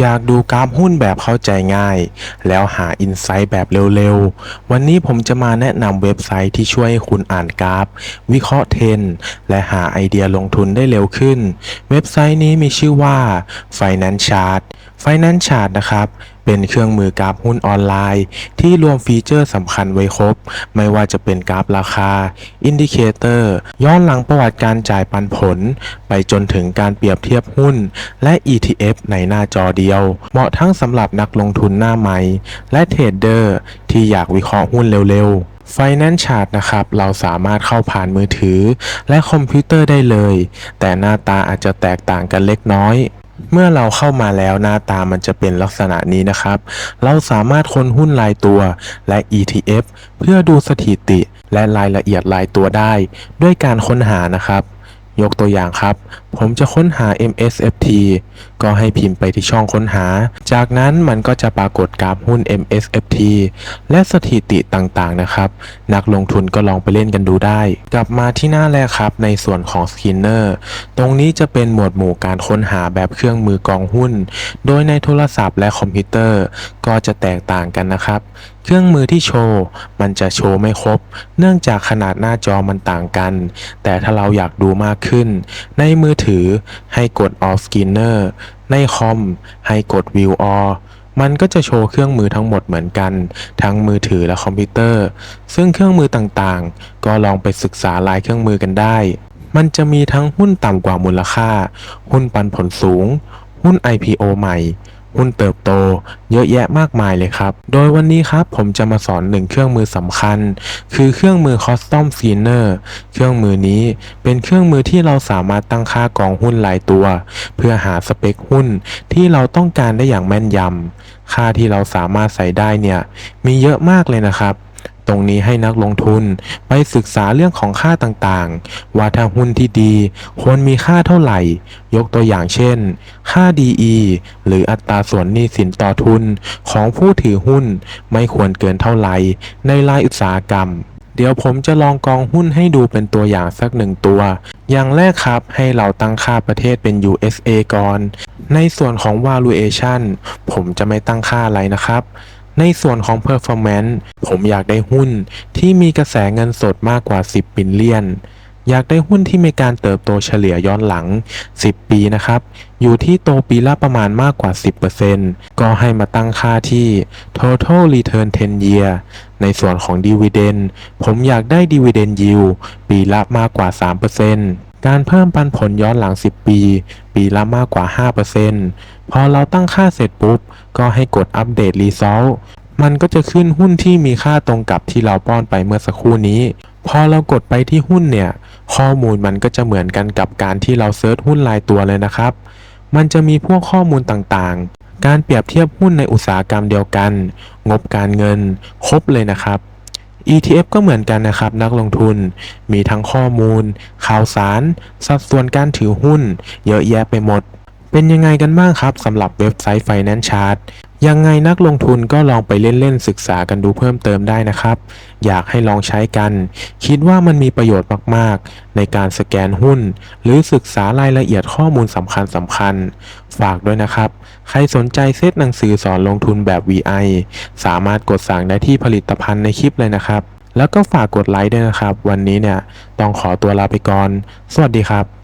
อยากดูกราฟหุ้นแบบเข้าใจง่าย แล้วหาอินไซต์แบบเร็วๆ วันนี้ผมจะมาแนะนำเว็บไซต์ที่ช่วยให้คุณอ่านกราฟ วิเคราะห์เทรนและหาไอเดียลงทุนได้เร็วขึ้น เว็บไซต์นี้มีชื่อว่า Finance Chart Finance Chart นะครับ เป็นเครื่องมือกราฟหุ้นออนไลน์ ที่รวมฟีเจอร์สำคัญไว้ครบ ไม่ว่าจะเป็นกราฟราคา อินดิเคเตอร์ ย้อนหลังประวัติการจ่ายปันผล ไปจนถึงการเปรียบเทียบหุ้น และ ETF ในหน้าจอเดียว เหมาะทั้งสำหรับนักลงทุนหน้าใหม่ และเทรดเดอร์ที่อยากวิเคราะห์หุ้นเร็ว ๆ Finance Chart นะครับ เราสามารถเข้าผ่านมือถือ และคอมพิวเตอร์ได้เลย แต่หน้าตาอาจจะแตกต่างกันเล็กน้อย เมื่อเราเข้ามาแล้วหน้าตามันจะเป็นลักษณะนี้นะครับ เราสามารถค้นหุ้นรายตัวและ ETF เพื่อดูสถิติและรายละเอียดรายตัวได้ ด้วยการค้นหานะครับ ยกตัวอย่างครับ ผมจะค้นหา MSFT ก็ให้พิมพ์ไปที่ช่องค้นหา จากนั้นมันก็จะปรากฏกราฟหุ้น MSFT และสถิติต่างๆนะครับ นักลงทุนก็ลองไปเล่นกันดูได้ กลับมาที่หน้าแรกครับ ในส่วนของ Skinner ตรงนี้จะเป็นหมวดหมู่การค้นหาแบบเครื่องมือกองหุ้น โดยในโทรศัพท์และคอมพิวเตอร์ก็จะแตกต่างกันนะครับ เครื่องมือที่โชว์ มันจะโชว์ไม่ครบ เนื่องจากขนาดหน้าจอมันต่างกัน แต่ถ้าเราอยากดูมากขึ้น ในมือถือให้กด All Skinner ในคอมให้กด View All มันก็จะโชว์เครื่องมือทั้งหมดเหมือนกัน ทั้งมือถือและคอมพิวเตอร์ ซึ่งเครื่องมือต่างๆ ก็ลองไปศึกษารายเครื่องมือกันได้ มันจะมีทั้งหุ้นต่ำกว่ามูลค่า หุ้นปันผลสูง หุ้น IPO ใหม่หุ้นเติบโต เยอะแยะมากมายเลยครับ โดยวันนี้ครับผมจะมาสอนหนึ่งเครื่องมือสำคัญ คือเครื่องมือ Custom Screener เครื่องมือนี้เป็นเครื่องมือที่เราสามารถตั้งค่ากองหุ้นรายตัว เพื่อหาสเปคหุ้นที่เราต้องการได้อย่างแม่นยำค่าที่เราสามารถใส่ได้เนี่ยมีเยอะมากเลยนะครับ ตรงนี้ให้นักลงทุนไปศึกษาเรื่องของค่าต่างๆ ว่าถ้าหุ้นที่ดีควรมีค่าเท่าไหร่ ยกตัวอย่างเช่น ค่า DE หรืออัตราส่วนหนี้สินต่อทุนของผู้ถือหุ้นไม่ควรเกินเท่าไหร่ในรายอุตสาหกรรมเดี๋ยวผมจะลองกองหุ้นให้ดูเป็นตัวอย่างสักหนึ่งตัว อย่างแรกครับให้เราตั้งค่าประเทศเป็น USA ก่อน ในส่วนของ valuation ผมจะไม่ตั้งค่าอะไรนะครับ ในส่วนของ performance ผมอยากได้หุ้นที่มีกระแสเงินสดมากกว่า 10 บิลเลียน อยากได้หุ้นที่มีการเติบโตเฉลี่ยย้อนหลัง 10 ปีนะครับ อยู่ที่โตปีละประมาณมากกว่า 10%ก็ให้มาตั้งค่าที่ total return 10 year ในส่วนของ dividend ผมอยากได้ dividend yield ปีละมากกว่า 3% การเพิ่มปันผลย้อนหลัง 10 ปี ปีละมากกว่า 5%พอเราตั้งค่าเสร็จปุ๊บ ก็ให้กดอัปเดต result มันก็จะขึ้นหุ้นที่มีค่าตรงกับที่เราป้อนไปเมื่อสักครู่นี้ พอเรากดไปที่หุ้นเนี่ย ข้อมูลมันก็จะเหมือนกันกับการที่เราเซิร์ชหุ้นรายตัวเลยนะครับ มันจะมีพวกข้อมูลต่างๆ การเปรียบเทียบหุ้นในอุตสาหกรรมเดียวกัน งบการเงิน ครบเลยนะครับ ETF ก็เหมือนกันนะครับ นักลงทุน มีทั้งข้อมูล ข่าวสาร สัดส่วนการถือหุ้น เยอะแยะไปหมด เป็นยังไงกันบ้างครับสำหรับเว็บไซต์ Finance Chart ยังไงนักลงทุนก็ลองไปเล่นๆศึกษากันดูเพิ่มเติมได้นะครับ อยากให้ลองใช้กัน คิดว่ามันมีประโยชน์มากๆ ในการสแกนหุ้น หรือศึกษารายละเอียดข้อมูลสำคัญสำคัญ ฝากด้วยนะครับ ใครสนใจเซตหนังสือสอนลงทุนแบบ VI สามารถกดสั่งได้ที่ผลิตภัณฑ์ในคลิปเลยนะครับ แล้วก็ฝากกดไลค์ด้วยนะครับ วันนี้เนี่ยต้องขอตัวลาไปก่อน สวัสดีครับ